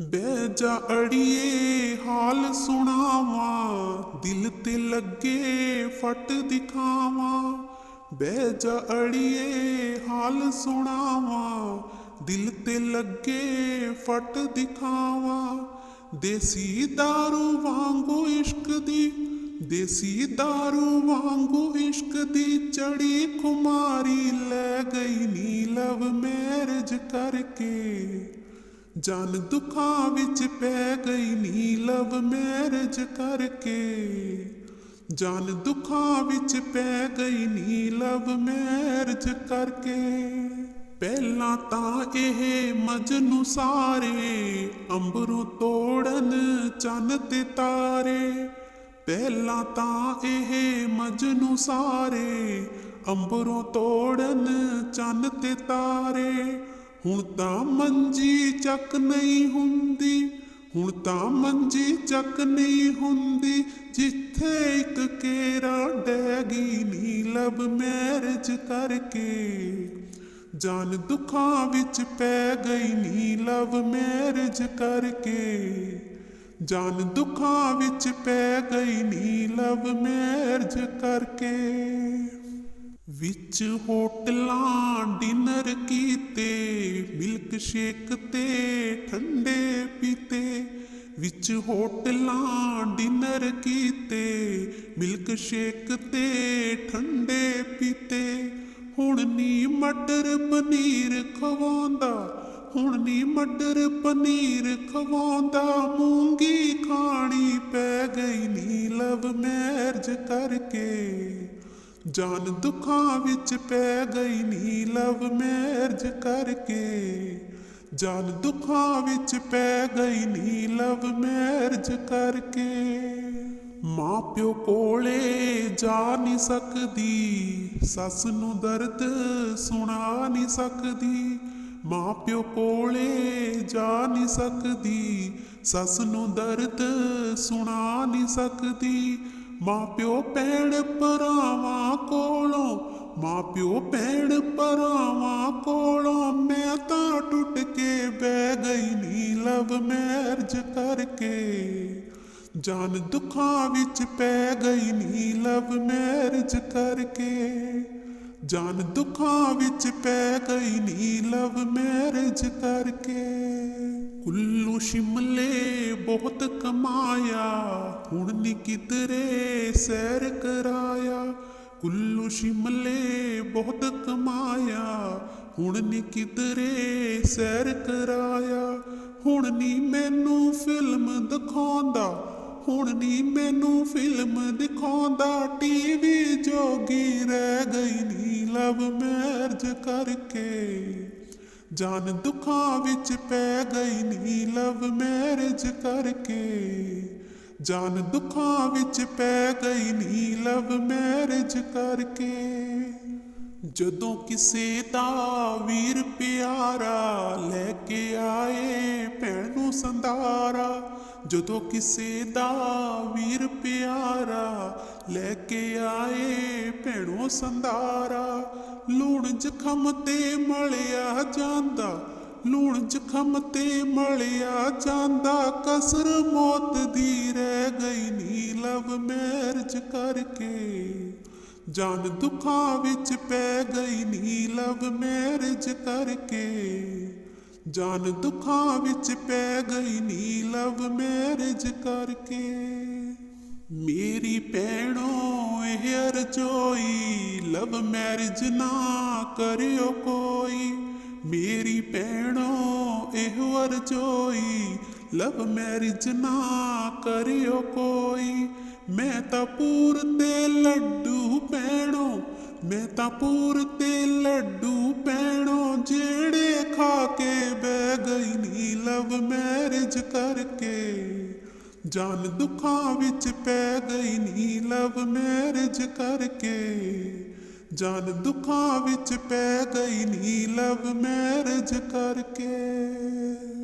ਬਹਿ ਜਾ ਅੜੀਏ ਹਾਲ ਸੁਣਾਵਾਂ ਦਿਲ ਤੇ ਲੱਗੇ ਫਟ ਦਿਖਾਵਾਂ ਬਹਿ ਜਾ ਅੜੀਏ ਹਾਲ ਸੁਣਾਵਾਂ ਦਿਲ ਤੇ ਲੱਗੇ ਫਟ ਦਿਖਾਵਾਂ ਦੇਸੀ दारू ਵਾਂਗੂ ਇਸ਼ਕ ਦੀ ਦੇਸੀ दारू ਵਾਂਗੂ ਇਸ਼ਕ ਦੀ ਚੜੀ ਖੁਮਾਰੀ ਲੈ ਗਈ ਨੀਲਵ ਮੈਰਜ ਕਰਕੇ ਜਨ ਦੁੱਖਾਂ ਵਿੱਚ ਪੈ ਗਈ ਨੀ ਲਵ ਮੈਰਜ ਕਰਕੇ। ਜਨ ਦੁੱਖਾਂ ਵਿੱਚ ਪੈ ਗਈ ਨੀਲਵ ਮੈਰਜ ਕਰਕੇ। ਪਹਿਲਾਂ ਤਾਂ ਇਹ ਮਜਨੂ ਸਾਰੇ ਅੰਬਰੂ ਤੋੜਨ ਚੰਨ ਤੇ ਤਾਰੇ। ਪਹਿਲਾਂ ਤਾਂ ਇਹ ਮਜਨੂ ਸਾਰੇ ਅੰਬਰੂ ਤੋੜਨ ਚੰਨ ਤੇ ਤਾਰੇ। ਹੁਣ ਤਾਂ ਮੰਜੀ ਚੱਕ ਨਹੀਂ ਹੁੰਦੀ, ਹੁਣ ਤਾਂ ਮੰਜੀ ਚੱਕ ਨਹੀਂ ਹੁੰਦੀ, ਜਿੱਥੇ ਇੱਕ ਕੇਰਾ ਡੈਗੀ ਨੀਲਬ ਮੈਰਜ ਕਰਕੇ। ਜਾਨ ਦੁੱਖਾਂ ਵਿੱਚ ਪੈ ਗਈ ਨੀ ਲਵ ਮੈਰਿਜ ਕਰਕੇ। ਜਾਨ ਦੁੱਖਾਂ ਵਿੱਚ ਪੈ ਗਈ ਨੀ ਲਵ ਮੈਰਜ ਕਰਕੇ। ਵਿੱਚ ਹੋਟਲਾਂ ਡਿਨਰ ਕੀਤੇ ਮਿਲਕ ਸ਼ੇਕ ਤੇ ਠੰਡੇ ਪੀਤੇ। ਵਿੱਚ ਹੋਟਲਾਂ ਡਿਨਰ ਕੀਤੇ ਮਿਲਕ ਸ਼ੇਕ ਤੇ ਠੰਡੇ ਪੀਤੇ। ਹੁਣ ਨੀ ਮਟਰ ਪਨੀਰ ਖਵਾਉਂਦਾ, ਹੁਣ ਨੀ ਮਟਰ ਪਨੀਰ ਖਵਾਉਂਦਾ। ਮੂੰਗੀ ਖਾਣੀ ਪੈ ਗਈ ਨੀ ਲਵ ਮੈਰਜ ਕਰਕੇ। ਜਾਨ ਦੁੱਖਾਂ ਵਿੱਚ ਪੈ ਗਈ ਨੀਲਵ ਮੈਰਜ ਕਰਕੇ। ਜਾਨ ਦੁੱਖਾਂ ਵਿੱਚ ਪੈ ਗਈ ਨੀਲਵ ਮੈਰਜ ਕਰਕੇ। ਮਾਂ ਪਿਓ ਕੋਲੇ ਜਾ ਨਹੀਂ ਸਕਦੀ, ਸੱਸ ਨੂੰ ਦਰਦ ਸੁਣਾ ਨਹੀਂ ਸਕਦੀ। ਮਾਂ ਪਿਓ ਕੋਲੇ ਜਾ ਨਹੀਂ ਸਕਦੀ, ਸੱਸ ਨੂੰ ਦਰਦ ਸੁਣਾ ਨਹੀਂ ਸਕਦੀ। ਮਾਂ ਪਿਓ ਭੈਣ ਭਰਾਵਾਂ ਮਾਂ ਪਿਓ ਭੈਣ ਭਰਾਵਾਂ ਕੋਲੋਂ ਮੈਂ ਤਾਂ ਟੁੱਟ ਕੇ ਬਹਿ ਗਈ ਨੀਲਵ ਮੈਰਜ ਕਰਕੇ। ਜਾਨ ਦੁੱਖਾਂ ਵਿੱਚ ਪੈ ਗਈ ਨੀਲਵ ਮੈਰਜ ਕਰਕੇ। ਜਾਨ ਦੁੱਖਾਂ ਵਿੱਚ ਪੈ ਗਈ ਨੀ ਲਵ ਮੈਰਜ ਕਰਕੇ। ਕੁੱਲੂ ਸ਼ਿਮਲੇ ਬਹੁਤ ਕਮਾਇਆ, ਹੁਣ ਨੀ ਕਿਧਰੇ ਸੈਰ ਕਰਾਇਆ। ਕੁੱਲੂ ਸ਼ਿਮਲੇ ਬਹੁਤ ਕਮਾਇਆ, ਹੁਣ ਨੀ ਕਿਧਰੇ ਸੈਰ ਕਰਾਇਆ, ਹੁਣ ਨੀ ਮੈਨੂੰ ਫਿਲਮ ਦਿਖਾਉਂਦਾ, ਹੁਣ ਨੀ ਮੈਨੂੰ ਫਿਲਮ ਦਿਖਾਉਂਦਾ ਟੀਵੀ ਜੋਗੀ ਰਹਿ ਗਈ ਨੀ ਲਵ ਮੈਰਜ ਕਰਕੇ। ਜਾਨ ਦੁੱਖਾਂ ਵਿੱਚ ਪੈ ਗਈ ਨੀ ਲਵ ਮੈਰਜ ਕਰਕੇ। ਜਾਨ ਦੁੱਖਾਂ ਵਿੱਚ ਪੈ ਗਈ ਨੀ ਲਵ ਮੈਰਿਜ ਕਰਕੇ। ਜਦੋਂ ਕਿਸੇ ਦਾ ਵੀਰ ਪਿਆਰਾ ਲੈ ਕੇ ਆਏ ਭੈਣ ਨੂੰ ਸੰਧਾਰਾ, ਜਦੋਂ ਕਿਸੇ ਦਾ ਵੀਰ ਪਿਆਰਾ ਲੈ ਕੇ ਆਏ ਭੈਣੋ ਸੰਧਾਰਾ, ਲੂਣ ਜ਼ਖਮ ਤੇ ਮਲਿਆ ਜਾਂਦਾ ਲੂਣ ਜ਼ਖਮ ਤੇ ਮਲਿਆ ਜਾਂਦਾ, ਕਸਰ ਮੌਤ ਦੀ ਰਹਿ ਗਈ ਨੀਲਵ ਮੈਰਜ ਕਰਕੇ। ਜਾਨ ਦੁੱਖਾਂ ਵਿੱਚ ਪੈ ਗਈ ਨੀਲਵ ਮੈਰਜ ਕਰਕੇ। ਜਾਨ ਦੁੱਖਾਂ ਵਿੱਚ ਪੈ ਗਈ ਨੀਲਵ ਮੈਰਜ ਕਰਕੇ। ਮੇਰੀ ਭੈਣੋ, ਇਹ ਅਰਜ਼ੋਈ ਲਵ ਮੈਰਿਜ ਨਾ ਕਰਿਓ ਕੋਈ। ਮੇਰੀ ਭੈਣੋ, ਇਹ ਅਰਜ਼ੋਈ ਲਵ ਮੈਰਿਜ ਨਾ ਕਰਿਓ ਕੋਈ। ਮੈਂ ਤਾਂ ਪੂਰ ਤੇ ਲੱਡੂ ਭੈਣੋ ਮੈਂ ਤਾਂ ਪੂਰ ਤੇ ਲੱਡੂ ਪੈਣੋ, ਜਿਹੜੇ ਖਾ ਕੇ ਬਹਿ ਗਈ ਨੀ ਲਵ ਮੈਰਿਜ ਕਰਕੇ। ਜਾਨ ਦੁੱਖਾਂ ਵਿੱਚ ਪੈ ਗਈ ਨੀ ਲਵ ਮੈਰਿਜ ਕਰਕੇ। ਜਾਨ ਦੁੱਖਾਂ ਵਿੱਚ ਪੈ ਗਈ ਨੀ ਲਵ ਮੈਰਿਜ ਕਰਕੇ।